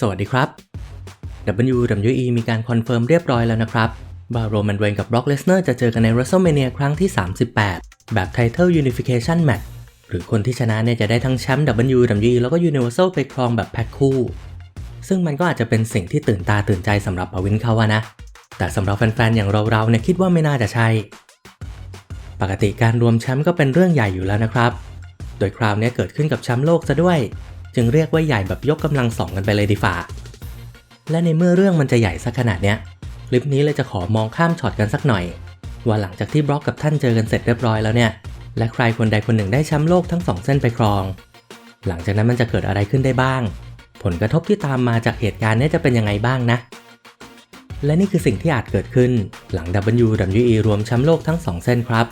สวัสดีครับ WWE มีการคอนเฟิร์มเรียบร้อยแล้วนะครับว่าโรมันเรนกับบร็อกเลสเนอร์จะเจอกันใน WrestleMania ครั้งที่ 38 แบบ Title Unification Match หรือคนที่ชนะเนี่ยจะได้ทั้งแชมป์ WWE แล้วก็ Universal ไปครองแบบแพ็คคู่ ซึ่งมันก็อาจจะเป็นสิ่งที่ตื่นตาตื่นใจสำหรับปวินเขาอะนะ แต่สำหรับแฟนๆอย่างเราๆเนี่ยคิดว่าไม่น่าจะใช่ ปกติการรวมแชมป์ก็เป็นเรื่องใหญ่อยู่แล้วนะครับ โดยคราวนี้เกิดขึ้นกับแชมป์โลกซะด้วย จึงเรียกว่าใหญ่แบบยกกำลังสองกันไปเลยดีฝ่า และในเมื่อเรื่องมันจะใหญ่สักขนาดเนี้ยคลิปนี้เลยจะขอมองข้ามช็อตกันสักหน่อย ว่าหลังจากที่บล็อกกับท่านเจอกันเสร็จเรียบร้อยแล้วเนี่ย และใครคนใดคนหนึ่งได้แชมป์โลกทั้งสองเส้นไปครอง หลังจากนั้นมันจะเกิดอะไรขึ้นได้บ้าง ผลกระทบที่ตามมาจากเหตุการณ์นี้จะเป็นยังไงบ้างนะ และนี่คือสิ่งที่อาจเกิดขึ้นหลัง WWE รวมแชมป์โลกทั้งสองเส้นครับ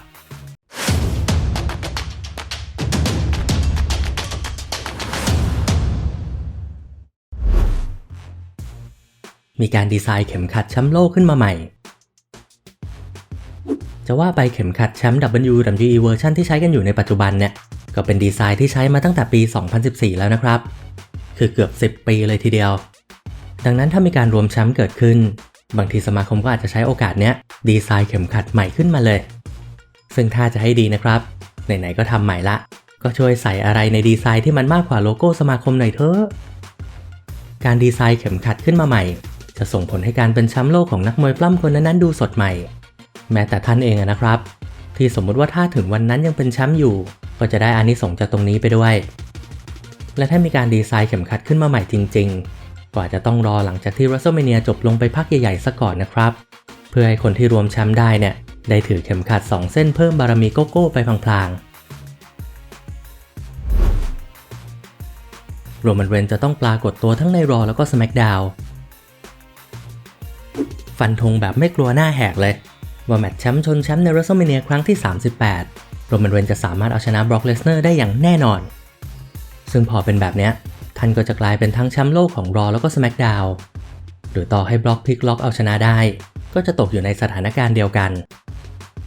มีการดีไซน์เข็มขัดแชมป์โลกขึ้นมาใหม่ จะว่าไปเข็มขัดแชมป์ WWE เวอร์ชันที่ใช้กันอยู่ในปัจจุบันเนี่ย ก็เป็นดีไซน์ที่ใช้มาตั้งแต่ปี 2014 แล้วนะครับ คือเกือบ 10 ปีเลยทีเดียว ดังนั้นถ้ามีการรวมแชมป์เกิดขึ้น บางทีสมาคมก็อาจจะใช้โอกาสเนี้ยดีไซน์เข็มขัดใหม่ขึ้นมาเลย ซึ่งถ้าจะให้ดีนะครับ ไหนๆก็ทำใหม่ละ ก็ช่วยใส่อะไรในดีไซน์ที่มันมากกว่าโลโก้สมาคมหน่อยเถอะ การดีไซน์เข็มขัดขึ้นมาใหม่ จะส่งผลให้การเป็นแชมป์โลกของนักมวยปล้ำคนนั้นดูสดใหม่ แม้แต่ท่านเองนะครับ ที่สมมุติว่าถ้าถึงวันนั้นยังเป็นแชมป์อยู่ ก็จะได้อานิสงส์จากตรงนี้ไปด้วย และถ้ามีการดีไซน์เข็มขัดขึ้นมาใหม่จริง ๆ กว่าจะต้องรอหลังจากที่ WrestleMania จบลงไปพักใหญ่ๆซะก่อนนะครับ เพื่อให้คนที่รวมแชมป์ได้เนี่ยได้ถือเข็มขัด 2 เส้นเพิ่มบารมีโกโก้ไปพลางๆโรมันเรนจะต้องปรากฏตัวทั้งในรอแล้วก็ SmackDown ฟันธงแบบไม่กลัวหน้าแหกเลย ว่าแมตช์แชมป์ชนแชมป์ใน WrestleMania ครั้งที่ 38 โรมันเรนจะสามารถเอาชนะบร็อกเลสเนอร์ได้อย่างแน่นอน ซึ่งพอเป็นแบบเนี้ยท่านก็จะกลายเป็นทั้งแชมป์โลกของรอแล้วก็ SmackDown หรือต่อให้บล็อกพลิกล็อกเอาชนะได้ ก็จะตกอยู่ในสถานการณ์เดียวกัน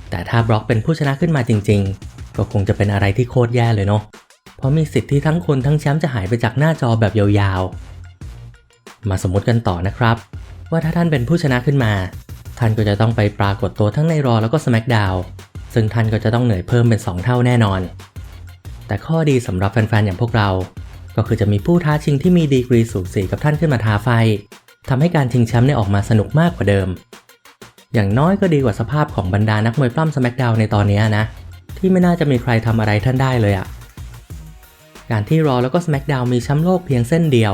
แต่ถ้าบล็อกเป็นผู้ชนะขึ้นมาจริง ๆ ก็คงจะเป็นอะไรที่โคตรแย่เลยเนาะเพราะมีสิทธิ์ที่ทั้งคนทั้งแชมป์จะหายไปจากหน้าจอแบบยาวๆ มาสมมติกันต่อนะครับ ว่าถ้าท่านเป็นผู้ชนะขึ้นมา ท่านก็จะต้องไปปรากฏตัวทั้งในรอแล้วก็ SmackDown ซึ่งท่านก็จะต้องเหนื่อยเพิ่มเป็น 2 เท่าแน่นอน แต่ข้อดีสำหรับแฟนๆ อย่างพวกเรา ก็คือจะมีผู้ท้าชิงที่มีดีกรีสูสีกับท่านขึ้นมาท้าไฟทำให้การชิงแชมป์เนี่ยออกมาสนุกมากกว่าเดิม อย่างน้อยก็ดีกว่าสภาพของบรรดานักมวยปล้ำ SmackDown ในตอนนี้นะ ที่ไม่น่าจะมีใครทำอะไรท่านได้เลยอะการที่รอแล้วก็ SmackDown มีแชมป์โลกเพียงเส้นเดียว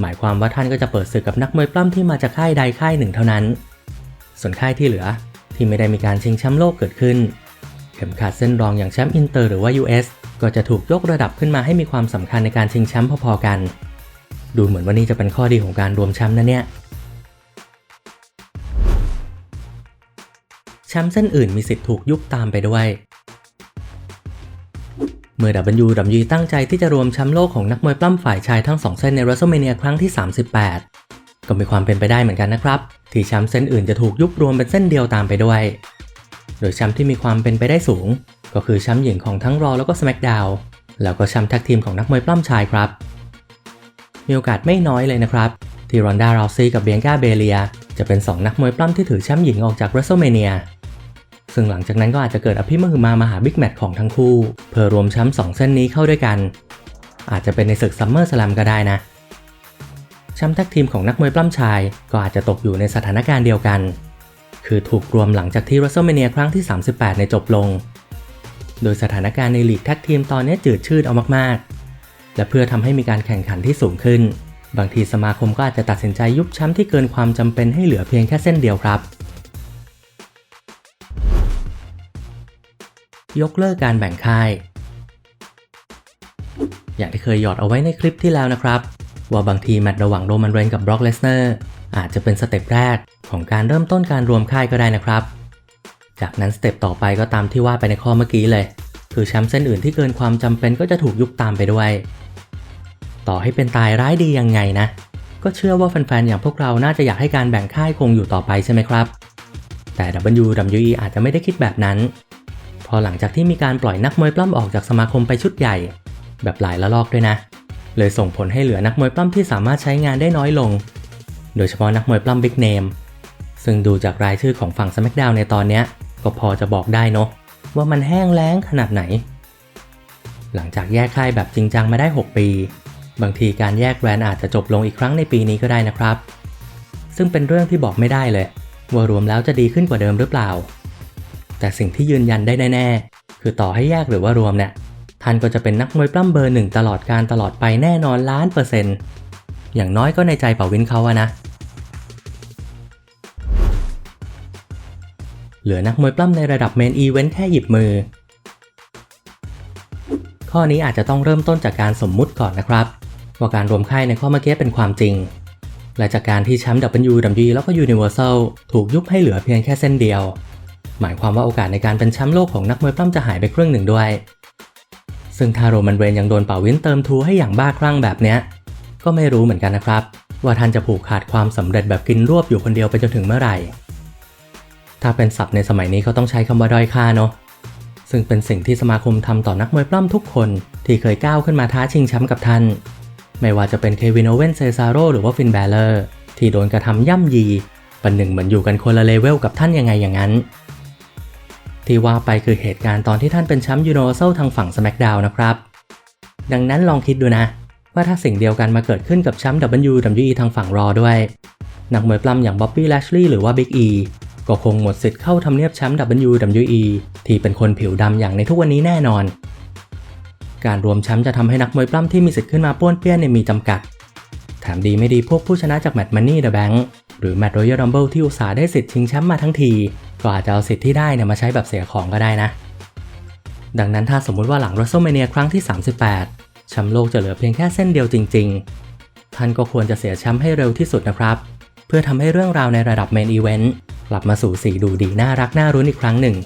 หมายความว่าท่านก็จะเปิดศึกกับนักมวยปล้ำที่มาจากค่ายใดค่ายหนึ่งเท่านั้น ส่วนค่ายที่เหลือที่ไม่ได้มีการชิงแชมป์โลกเกิดขึ้น เข็มขัดเส้นรองอย่างแชมป์อินเตอร์หรือว่า US ก็จะถูกยกระดับขึ้นมาให้มีความสำคัญในการชิงแชมป์พอๆกัน ดูเหมือนว่านี่จะเป็นข้อดีของการรวมแชมป์นะเนี่ย แชมป์เส้นอื่นมีสิทธิ์ถูกยุบตามไปด้วย เมื่อ WWE ตั้งใจที่จะรวมแชมป์โลกของนักมวยปล้ำฝ่ายชายทั้งสองเส้นใน WrestleMania ครั้งที่ 38 ก็มีความเป็นไปได้เหมือนกันนะครับ ที่แชมป์เส้นอื่นจะถูกยุบรวมเป็นเส้นเดียวตามไปด้วย โดยแชมป์ที่มีความเป็นไปได้สูง ก็คือแชมป์หญิงของทั้งรอแล้วก็ SmackDown แล้วก็แชมป์แท็กทีมของนักมวยปล้ำชายครับ มีโอกาสไม่น้อยเลยนะครับ ที่รอนดาราซี่กับเบียงกาเบเลียจะเป็น 2 นักมวยปล้ำที่ถือแชมป์หญิงออกจาก WrestleMania ซึ่งหลังจากนั้นก็อาจจะเกิดอภิมหึมามหาบิ๊กแมตช์ของทั้งคู่ เพื่อรวมแชมป์2เส้นนี้เข้าด้วยกัน อาจจะเป็นในศึกซัมเมอร์สลัมก็ได้นะแชมป์แท็กทีมของนักมวยปล้ำชาย ก็อาจจะตกอยู่ในสถานการณ์เดียวกัน คือถูกรวมหลังจากที่ WrestleMania ครั้งที่ 38 ในจบลง โดยสถานการณ์ในลีกแท็กทีมตอนนี้จืดชืดเอามากๆ และเพื่อทำให้มีการแข่งขันที่สูงขึ้น บางทีสมาคมก็อาจจะตัดสินใจยุบแชมป์ที่เกินความจำเป็นให้เหลือเพียงแค่เส้นเดียวครับ ยกเลิกการแบ่งค่าย อย่างที่เคยหยอดเอาไว้ในคลิปที่แล้วนะครับ ว่าบางทีแมตช์ระหว่างโรมันเรนกับบร็อกเลสเนอร์อาจจะเป็นสเต็ปแรกของการเริ่มต้นการรวมค่ายก็ได้นะครับ จากนั้นสเต็ปต่อไปก็ตามที่ว่าไปในข้อเมื่อกี้เลย คือแชมป์เส้นอื่นที่เกินความจำเป็นก็จะถูกยุบตามไปด้วย ต่อให้เป็นตายร้ายดียังไงนะ ก็เชื่อว่าแฟนๆอย่างพวกเราน่าจะอยากให้การแบ่งค่ายคงอยู่ต่อไปใช่ไหมครับ แต่ WWE อาจจะไม่ได้คิดแบบนั้น อหลังจากที่มีการปล่อยนักมวยปล้ำออกจากสมาคมไปชุดใหญ่ แบบหลายละลอกด้วยนะ เลยส่งผลให้เหลือนักมวยปล้ำที่สามารถใช้งานได้น้อยลง โดยเฉพาะนักมวยปล้ำบิ๊กเนมซึ่งดูจากรายชื่อของฝั่ง SmackDown ในตอนนี้ก็พอจะบอกได้เนาะว่ามันแห้งแล้งขนาดไหน หลังจากแยกค่ายแบบจริงจังมาได้ 6 ปี บางทีการแยกแบรนด์อาจจะจบลงอีกครั้งในปีนี้ก็ได้นะครับ ซึ่งเป็นเรื่องที่บอกไม่ได้เลย ว่ารวมแล้วจะดีขึ้นกว่าเดิมหรือเปล่า แต่สิ่งที่ยืนยันได้แน่ๆ คือต่อให้แยกหรือว่ารวมเนี่ย ท่านก็จะเป็นนักมวยปล้ำเบอร์หนึ่งตลอดการตลอดไปแน่นอนล้านเปอร์เซ็นต์อย่างน้อยก็ในใจเป่าวินเขาอะนะ เหลือนักมวยปล้ำในระดับเมนอีเวนต์แค่หยิบมือ ข้อนี้อาจจะต้องเริ่มต้นจากการสมมุติก่อนนะครับ ว่าการรวมค่ายในข้อเมื่อกี้เป็นความจริง และจากการที่แชมป์ WWE แล้วก็ Universal ถูกยุบให้เหลือเพียงแค่เส้นเดียว หมายความว่าโอกาสในการเป็นแชมป์โลกของนักมวยปล้ำจะหายไปครึ่งหนึ่งด้วย ซึ่งถ้าโรมันเรนยังโดนเป่าวินเติมทูให้อย่างบ้าคลั่งแบบเนี้ย ก็ไม่รู้เหมือนกันนะครับ ว่าท่านจะผูกขาดความสำเร็จแบบกินรวบอยู่คนเดียวไปจนถึงเมื่อไหร่ ถ้าเป็นศัพท์ในสมัยนี้เขาต้องใช้คำว่าด้อยค่าเนาะ ซึ่งเป็นสิ่งที่สมาคมทำต่อนักมวยปล้ำทุกคนที่เคยก้าวขึ้นมาท้าชิงแชมป์กับท่าน ไม่ว่าจะเป็นเควินโอเวนเซซาโรหรือว่าฟินแบลเลอร์ที่โดนกระทำย่ำยีปันหนึ่งเหมือนอยู่กันคนละเลเวลกับท่านยังไงอย่างนั้น ที่ว่าไปคือเหตุการณ์ตอนที่ท่านเป็นแชมป์ยูนิเวอร์แซลทางฝั่ง SmackDown นะครับ ดังนั้นลองคิดดูนะ ว่าถ้าสิ่งเดียวกันมาเกิดขึ้นกับแชมป์ WWE ทางฝั่งรอด้วย นักมวยปล้ำอย่างบ๊อบบี้แลชลีย์หรือว่าบิ๊กอีก็คงหมดสิทธิ์เข้าทำเนียบแชมป์ WWE ที่เป็นคนผิวดำอย่างในทุกวันนี้แน่นอน การรวมแชมป์จะทำให้นักมวยปล้ำที่มีสิทธิ์ขึ้นมาป้วนเปี้ยนเนี่ยมีจำกัด แถมดีไม่ดีพวกผู้ชนะจากแมตช์มันนี่เดอะแบงค์ หรือแมตช์รอยัลรัมเบิลที่อุตสาห์ได้สิทธิ์ชิงแชมป์มาทั้งที ก็อาจจะเอาสิทธิ์ที่ได้เนี่ยมาใช้แบบเสียของก็ได้นะ ดังนั้นถ้าสมมุติว่าหลัง WrestleMania ครั้งที่ 38 แชมป์โลกจะเหลือเพียงแค่เส้นเดียวจริง ๆ ท่านก็ควรจะเสียแชมป์ให้เร็วที่สุดนะครับ เพื่อทำให้เรื่องราวในระดับเมนอีเวนต์กลับมาสู่สีดูดีน่ารักน่ารุ้นอีกครั้งหนึ่ง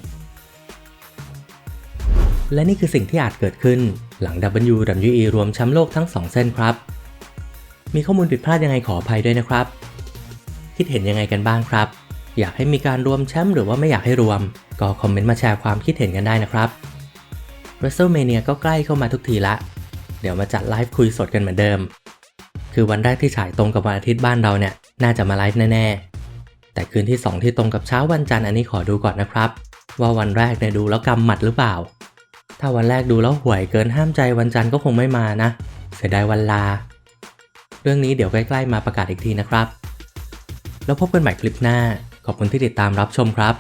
และนี่คือสิ่งที่อาจเกิดขึ้นหลัง WWE รวมแชมป์โลกทั้ง 2 เส้นครับ มีข้อมูลผิดพลาดยังไงขออภัยด้วยนะครับ คิดเห็นยังไงกันบ้างครับ อยากให้มีการรวมแชมป์หรือว่าไม่อยากให้รวม ก็คอมเมนต์มาแชร์ความคิดเห็นกันได้นะครับ WrestleMania ก็ใกล้เข้ามาทุกทีละ เดี๋ยวมาจัดไลฟ์คุยสดกันเหมือนเดิม คือวันแรกที่ฉายตรงกับวันอาทิตย์บ้านเราเนี่ย น่าจะมาไลฟ์แน่ๆ แต่คืนที่ 2 ที่ตรงกับเช้าวันจันทร์อันนี้ขอดูก่อนนะครับ ว่าวันแรกเนี่ยดูแล้วกำหมัดหรือเปล่า ถ้าวันแรกดูแล้วห่วยเกินห้ามใจวันจันทร์ก็คงไม่มานะ เสียดายวันลา เรื่องนี้เดี๋ยวใกล้ๆมาประกาศอีกทีนะครับ แล้วพบกันใหม่คลิปหน้า ขอบคุณที่ติดตามรับชมครับ